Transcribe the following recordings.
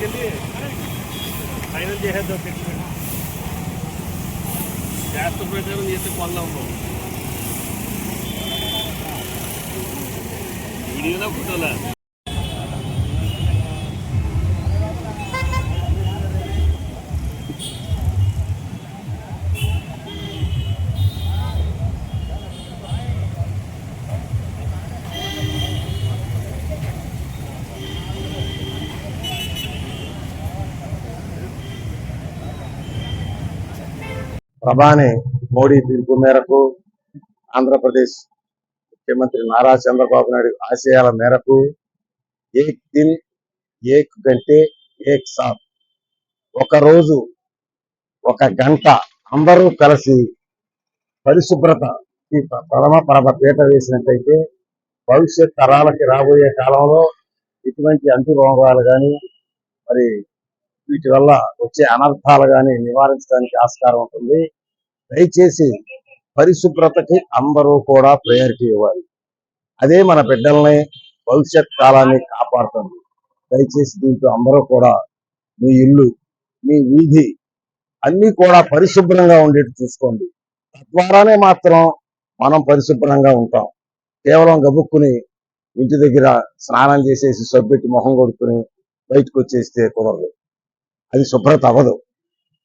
के लिए फाइनल जो है दो क्रिकेट चार सौ रुपये करूँ ये तो कॉल ना हो वीडियो ना फुटोला ప్రభాని ప్రధాని మోడీ పిలుపు మేరకు ఆంధ్రప్రదేశ్ ముఖ్యమంత్రి నారా చంద్రబాబు నాయుడు ఆశయాల మేరకు ఏక్ దిల్ ఏక్ గంటే ఏక్ సాత్ ఒక రోజు ఒక గంట అందరూ కలిసి పరిశుభ్రత ఈ ప్రథమ పరమ పీట వేసినట్టయితే భవిష్యత్ తరాలకి రాబోయే కాలంలో ఇటువంటి అంటురోగాలు కానీ మరి వీటి వల్ల వచ్చే అనర్థాలు కానీ నివారించడానికి ఆస్కారం ఉంటుంది. దయచేసి పరిశుభ్రతకి అందరూ కూడా ప్రయారిటీ ఇవ్వాలి. అదే మన బిడ్డల్ని భవిష్యత్ కాలాన్ని కాపాడుతుంది. దయచేసి దీంట్లో అందరూ కూడా మీ ఇల్లు మీ వీధి అన్నీ కూడా పరిశుభ్రంగా ఉండేట్టు చూసుకోండి. తద్వారానే మాత్రం మనం పరిశుభ్రంగా ఉంటాం. కేవలం గబుక్కుని ఇంటి దగ్గర స్నానం చేసేసి సబ్బెట్టి మొహం కొడుకుని బయటకు వచ్చేస్తే కుదరదు. అది శుభ్రత అవ్వదు.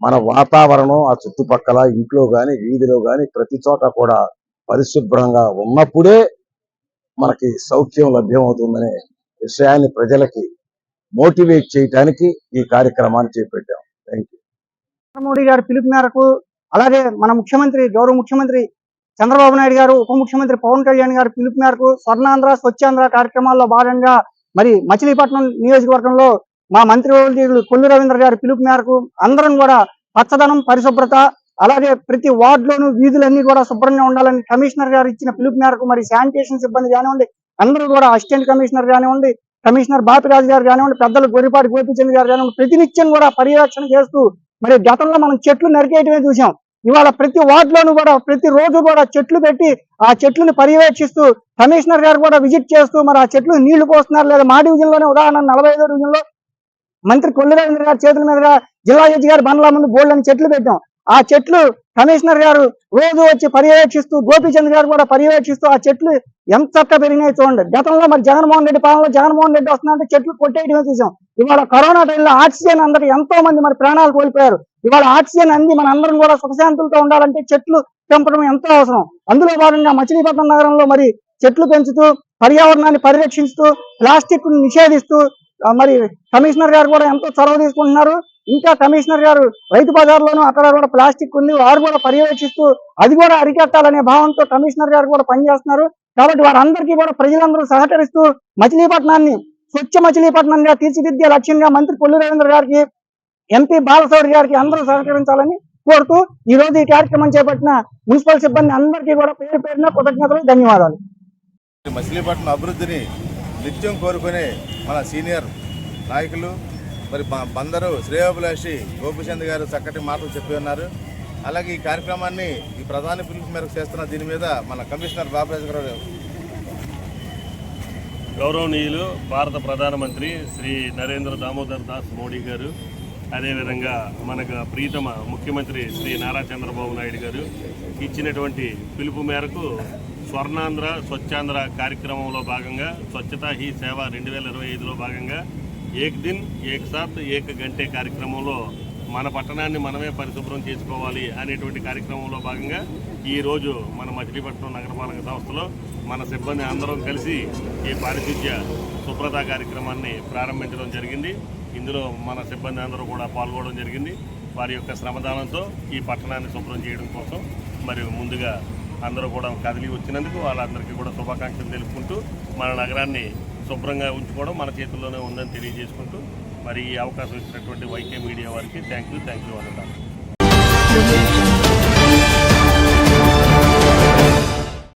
మన వాతావరణం ఆ చుట్టుపక్కల ఇంట్లో గాని వీధిలో గాని ప్రతి చోట కూడా పరిశుభ్రంగా ఉన్నప్పుడే మనకి సౌఖ్యం లభ్యమవుతుందనే విషయాన్ని ప్రజలకి మోటివేట్ చేయడానికి ఈ కార్యక్రమాన్ని చేపట్టాం. థ్యాంక్ యూ మోడీ గారి పిలుపు మేరకు అలాగే మన ముఖ్యమంత్రి గౌరవ ముఖ్యమంత్రి చంద్రబాబు నాయుడు గారు ఉప ముఖ్యమంత్రి పవన్ కళ్యాణ్ గారు పిలుపు మేరకు స్వర్ణాంధ్ర స్వచ్ఛాంధ్ర కార్యక్రమాల్లో భాగంగా మరి మచిలీపట్నం నియోజకవర్గంలో మా మంత్రి కొల్లు రవీంద్ర గారి పిలుపు మేరకు అందరం కూడా పచ్చదనం పరిశుభ్రత అలాగే ప్రతి వార్డులోనూ వీధులన్నీ కూడా శుభ్రంగా ఉండాలని కమిషనర్ గారు ఇచ్చిన పిలుపు మేరకు మరి శానిటేషన్ సిబ్బంది కానివ్వండి అందరూ కూడా అసిస్టెంట్ కమిషనర్ కానివ్వండి కమిషనర్ బాపిరాజు గారు కానివ్వండి పెద్దలు గొరిపాటి గోపిచంద్ గారు కానివ్వండి ప్రతినిత్యం కూడా పర్యవేక్షణ చేస్తూ మరి గతంలో మనం చెట్లు నరికేయటమే చూసాం ఇవాళ ప్రతి వార్డులోనూ కూడా ప్రతి రోజు కూడా చెట్లు పెట్టి ఆ చెట్లను పర్యవేక్షిస్తూ కమిషనర్ గారు కూడా విజిట్ చేస్తూ మరి ఆ చెట్లు నీళ్ళు పోస్తున్నారు లేదా మా డివిజన్లోనే ఉదాహరణ నలభై ఐదో డివిజన్లో మంత్రి కొల్లు రవీంద్ర గారి చేతుల మీద జిల్లా జడ్జి గారు బండ్ల ముందు బోర్డులను అని చెట్లు పెట్టాం. ఆ చెట్లు కమిషనర్ గారు రోజు వచ్చి పర్యవేక్షిస్తూ గోపీచంద్ గారు కూడా పర్యవేక్షిస్తూ ఆ చెట్లు ఎంత చక్కగా పెరిగినాయి చూడండి. గతంలో మరి జగన్మోహన్ రెడ్డి పాలనలో జగన్మోహన్ రెడ్డి వస్తున్నారంటే చెట్లు కొట్టేయడమే చూసాం. ఇవాళ కరోనా టైంలో ఆక్సిజన్ అందరికి ఎంతో మంది మరి ప్రాణాలు కోల్పోయారు. ఇవాళ ఆక్సిజన్ అంది మన అందరం కూడా సుఖశాంతులతో ఉండాలంటే చెట్లు పెంపడం ఎంతో అవసరం. అందులో భాగంగా మచిలీపట్నం నగరంలో మరి చెట్లు పెంచుతూ పర్యావరణాన్ని పరిరక్షిస్తూ ప్లాస్టిక్ నిషేధిస్తూ మరి కమిషనర్ గారు కూడా ఎంతో చొరవ తీసుకుంటున్నారు. ఇంకా కమిషనర్ గారు రైతు బజార్లోనూ అక్కడ కూడా ప్లాస్టిక్ ఉంది. వారు కూడా పర్యవేక్షిస్తూ అది కూడా అరికట్టాలనే భావంతో కమిషనర్ గారు కూడా పనిచేస్తున్నారు. కాబట్టి వారందరికీ కూడా ప్రజలందరూ సహకరిస్తూ మచిలీపట్నాన్ని స్వచ్ఛ మచిలీపట్నంగా తీర్చిదిద్దే లక్ష్యంగా మంత్రి కొల్లు రవీంద్ర గారికి ఎంపీ బాలసౌరి గారికి అందరూ సహకరించాలని కోరుతూ ఈ రోజు ఈ కార్యక్రమం చేపట్టిన మున్సిపల్ సిబ్బంది అందరికీ కూడా పేరు పేరున కృతజ్ఞతలు ధన్యవాదాలు. మచిలీపట్నం అభివృద్ధిని నిత్యం కోరుకునే మన సీనియర్ నాయకులు మరి బందరు శ్రేయోభిలాషి గోపిచంద్ గారు చక్కటి మాటలు చెప్పి ఉన్నారు. అలాగే ఈ కార్యక్రమాన్ని ఈ ప్రధాని పిలుపు మేరకు చేస్తున్న దీని మీద మన కమిషనర్ బాబరాజు గారు గౌరవనీయులు భారత ప్రధానమంత్రి శ్రీ నరేంద్ర దామోదర్ దాస్ మోడీ గారు అదేవిధంగా మనకు ప్రీతమ ముఖ్యమంత్రి శ్రీ నారా చంద్రబాబు నాయుడు గారు ఇచ్చినటువంటి పిలుపు మేరకు స్వర్ణాంధ్ర స్వచ్ఛాంధ్ర కార్యక్రమంలో భాగంగా స్వచ్ఛతా హీ సేవ రెండు వేల ఇరవై ఐదులో భాగంగా ఏక్ దిన్ ఏక్ సాత్ ఏక్ గంటే కార్యక్రమంలో మన పట్టణాన్ని మనమే పరిశుభ్రం చేసుకోవాలి అనేటువంటి కార్యక్రమంలో భాగంగా ఈరోజు మన మచిలీపట్నం నగరపాలక సంస్థలో మన సిబ్బంది అందరం కలిసి ఈ పారిశుద్ధ్య శుభ్రత కార్యక్రమాన్ని ప్రారంభించడం జరిగింది. ఇందులో మన సిబ్బంది అందరూ కూడా పాల్గొనడం జరిగింది. వారి యొక్క శ్రమదానంతో ఈ పట్టణాన్ని శుభ్రం చేయడం కోసం మరి ముందుగా అందరూ కూడా కదిలి వచ్చినందుకు వాళ్ళందరికీ కూడా శుభాకాంక్షలు తెలుపుకుంటూ మన నగరాన్ని శుభ్రంగా ఉంచుకోవడం మన చేతుల్లోనే ఉందని తెలియజేసుకుంటూ మరి ఈ అవకాశం ఇచ్చినటువంటి వైకే మీడియా వారికి థ్యాంక్ యూ థ్యాంక్ యూ అన్నారు